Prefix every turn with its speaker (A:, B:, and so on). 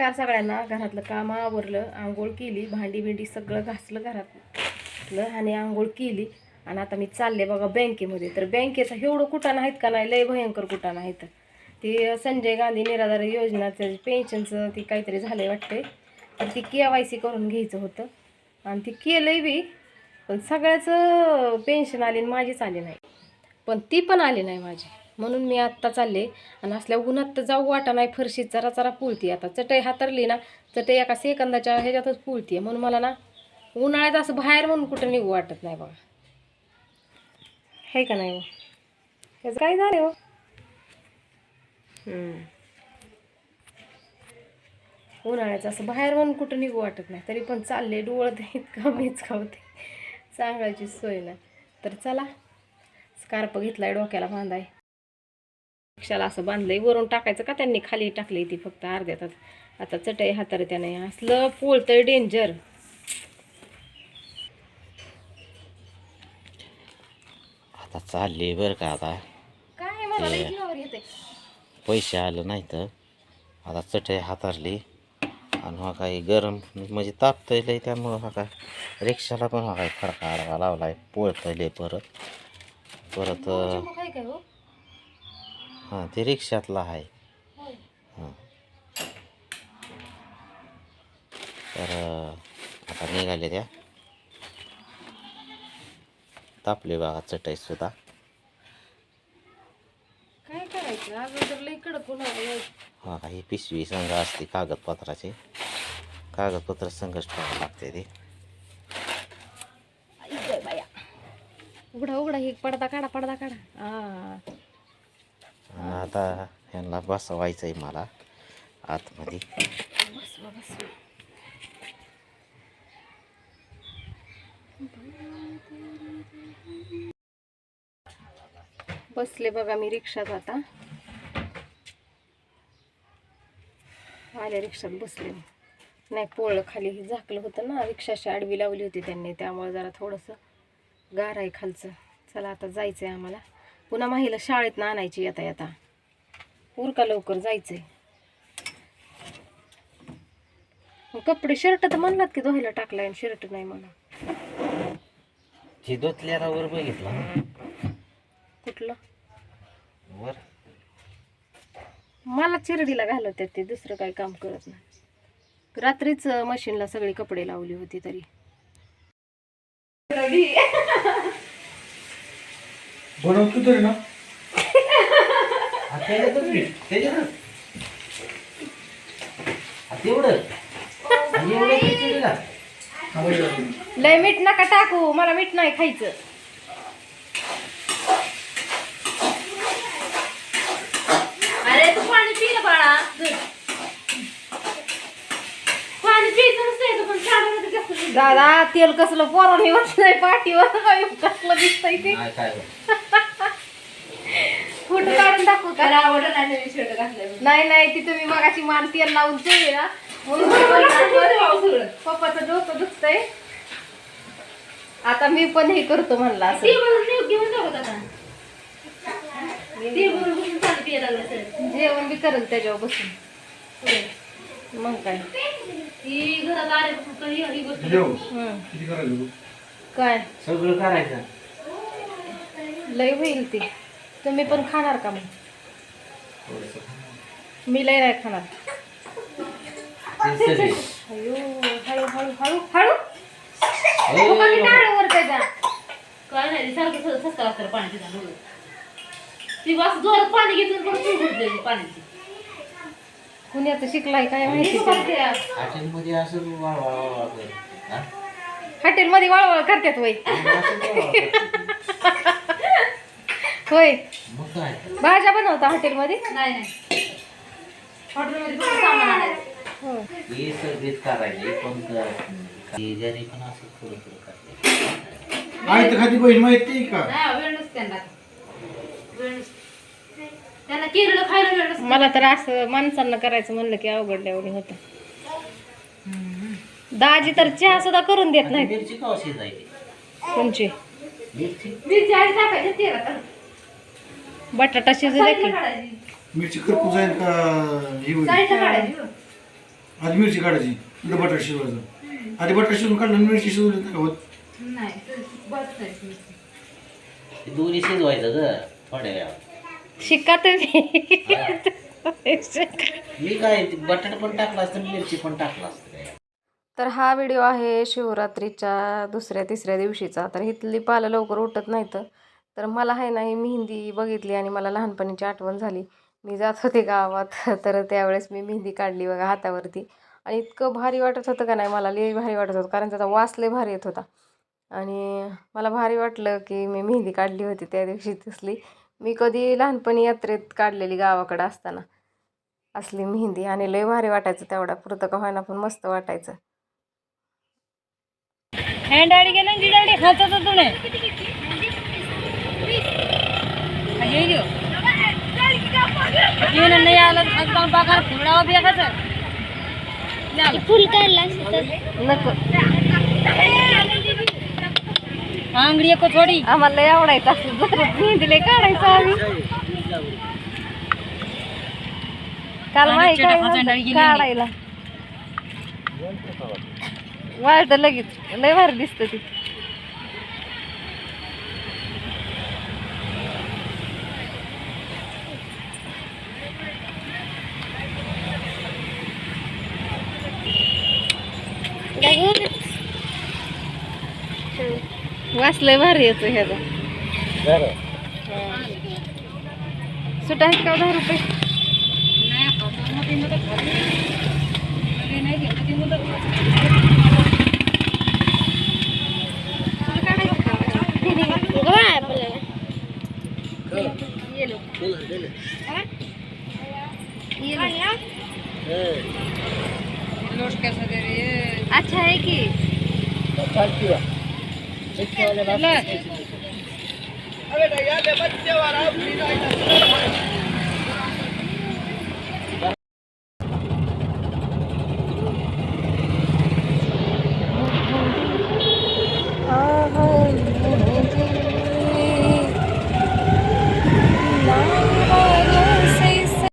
A: तर सगळ्यांना घरातलं काम आवरलं आंघोळ केली भांडी भिंडी सगळं घासलं घरातलं आणि आंघोळ केली. आणि आता मी चालले बघा बँकेमध्ये. तर बँकेचं एवढं कुठं आहेत का नाही? लय भयंकर कुठं नाहीत. ते संजय गांधी निराधार योजनाचं पेन्शनचं ती काहीतरी झालं आहे वाटतंय. तर ती के वाय सी करून घ्यायचं होतं. आणि ती केलंय बी पण सगळ्याचं पेन्शन आली आणि माझीच आली नाही. पण ती पण आली नाही माझी. म्हणून मी आत्ता चालले. आणि असल्या उन्हात तर जाऊ वाटा नाही फरशी जरा जरा पुळती आता. चटई हातरली ना चटई एका सेकंदाच्या ह्याच्यातच पुळती म्हणून मला ना उन्हाळ्यात असं बाहेर म्हणून कुठं निघू वाटत नाही बघा. हे का नाही हो? त्याचं काय झालं हो? उन्हाळ्याचं असं बाहेर म्हणून कुठं निघू वाटत नाही. तरी पण चालले डोळत इतकं मीच खावते सांगायची सोय नाही. तर चला स्कार्प घेतलाय डोक्याला बांधाय. रिक्षाला असं बांधलंय वरून टाकायचं का त्यांनी खाली टाकली ती फक्त अर्ध्या तास. आता चटई हातार त्याने असलं पोळतंय डेंजर
B: आता चालली बरं का आता.
A: काय मला लई
B: ते-
A: जीवावर येते
B: पैसे आलं नाही तर. आता चटई हातारली. आणि हा काही गरम म्हणजे तापतंय लय त्यामुळं हा काय रिक्षाला पण हा काय खडका आडवा लावलाय पोळतले परत. परत अं,
A: काय काय हो?
B: हां ते रिक्षातला आहे. हां. तर आता निघाले त्या. तापले बघा चटई सुद्धा.
A: काय करायचं? अगोदर उन्हाळा
B: हा ही पिशवी संघ असते कागदपत्राची. कागदपत्र संघच ठेवावं लागते ते.
A: इकडे उघडा उघडा हे पडदा काढा पडदा काढा. हा.
B: आणि आता ह्यांना बसवायचं आहे मला आतमध्ये.
A: बसले बघा मी रिक्षात आता. आल्या रिक्षात बसले नाही पोळलं खाली हे झाकलं होतं ना रिक्षाशी आडवी लावली होती त्यांनी त्यामुळे जरा थोडंसं गार आहे खालचं. चला आता जायचं आहे आम्हाला. पुन्हा माहीला शाळेत ना आणायची येता येता उरका लवकर जायचंय. मग कपडे शर्ट तर म्हणलात की धुवायला टाकलाय आणि शर्ट नाही मला
B: हे धुतल्याला वर बघितलं.
A: कुठलं?
B: वर.
A: मला चिरडीला घालवतात ते दुसरं काही काम करत नाही. रात्रीच मशीनला सगळी कपडे लावली होती तरी.
C: बनवतो तरी ना.
A: लय मीठ नका टाकू. मला मीठ नाही खायचं.
D: अरे तू पाणी पी ना बाळा. पाणी पियचं नसतंय पण साडून कसं
A: दादा तेल कसलं पोराने नाही पाठीवर. कसलं दिसतंय ते. फोटो काढून दाखवू का?
D: आवडलं नाही शर्ट घातलं
A: नाही नाही तिथं मी मगाची मान तेल लावून ना म्हणून पप्पाचं डोकं दुखतंय. आता मी पण हे करतो म्हणला असं.
D: ती घेऊन जाऊ आता. ती
A: जेवण बी करेल त्याच्यावर बसून. मग काय?
D: ती घरात आल्यापासून ही गोष्ट
A: काय?
B: सगळं करायचं.
A: लय होईल ती. तुम्ही पण खाणार का मग? मी लय नाही खाणार. अयो हळू हळू हळू हळू. वर त्याच्या
D: काय नाही सारखं सगळं सस्ता लागतं पाणी ती पाणी घेतलं पण तू घुसते पाण्याची.
A: पुण्याचं शिकलाय काय माहिती?
B: हॉटेलमध्ये असं. हा?
A: हॉटेलमध्ये वळवळ करतात वय. होय. भाज्या बनवता हॉटेलमध्ये?
D: नाही नाही. हॉटेलमध्ये फक्त सामान आणायचं.
A: हो.
B: हे सगळीच करायचे पण काही जरी पण असं थोडं थोडं करायचं.
C: आई तर खाती बहीण माहिती का?
D: नाही वेळ नसते त्यांना. वेळ नसते. त्यांना केरळ खायला वेळ नसते.
A: मला तर असं माणसांना करायचं म्हणलं की अवघड एवढं होतं. दाजी तर चहा सुद्धा करून देत नाही
B: मिरची का अशी जायची?
A: तुमची
B: मिरची?
D: मिरची आधी टाकायची तेलात
A: बटाटा शिजू दे की.
C: मिरची करपून जाईल का ही होईल. आधी मिरची काढायची नंतर बटाटा शिजवायचं. आधी बटाटा शिजून काढलं आणि मिरची शिजवली नाही होत?
D: बस नाही
B: दोन्ही शिजवायचं ग थोड्या वेळा
A: शिका तुम्ही
B: मी. काय बटाटा पण टाकला असतं मिरची पण टाकला असतं काय.
A: तर हा व्हिडिओ आहे शिवरात्रीच्या दुसऱ्या तिसऱ्या दिवशीचा. तर इथली पालं लवकर उठत नाहीत. तर मला आहे ना ही मेहंदी बघितली आणि मला लहानपणीची आठवण झाली. मी जात होते गावात तर त्यावेळेस मी मेहंदी काढली बघा हातावरती. आणि इतकं भारी वाटत होतं का नाही मला लई भारी वाटत होतं कारण त्याचा वास लई भारी येत होता. आणि मला भारी वाटलं की मी मेहंदी काढली होती त्या दिवशी तसली. मी कधी लहानपणी यात्रेत काढलेली गावाकडं असताना असली मेहंदी आणि लई भारी वाटायचं तेवढा पुरतं का व्हायना पण मस्त वाटायचं.
D: नाही आलं फुडावा
E: फुल काढला
A: नको.
D: आंगडी एक थोडी.
A: आम्हाला लय आवडायचं असं मेहंदी काढायचं आम्ही. काल माही
D: चेटा
A: काय
D: फसायला
A: नव्हतं
D: गेली.
A: काढायला. वाळत लगेच. लय भारी दिसत ती. वास लय भारी येतो ह्याचा. सुट आहेत का हो दहा रुपये? अच्छा है। की
D: ले.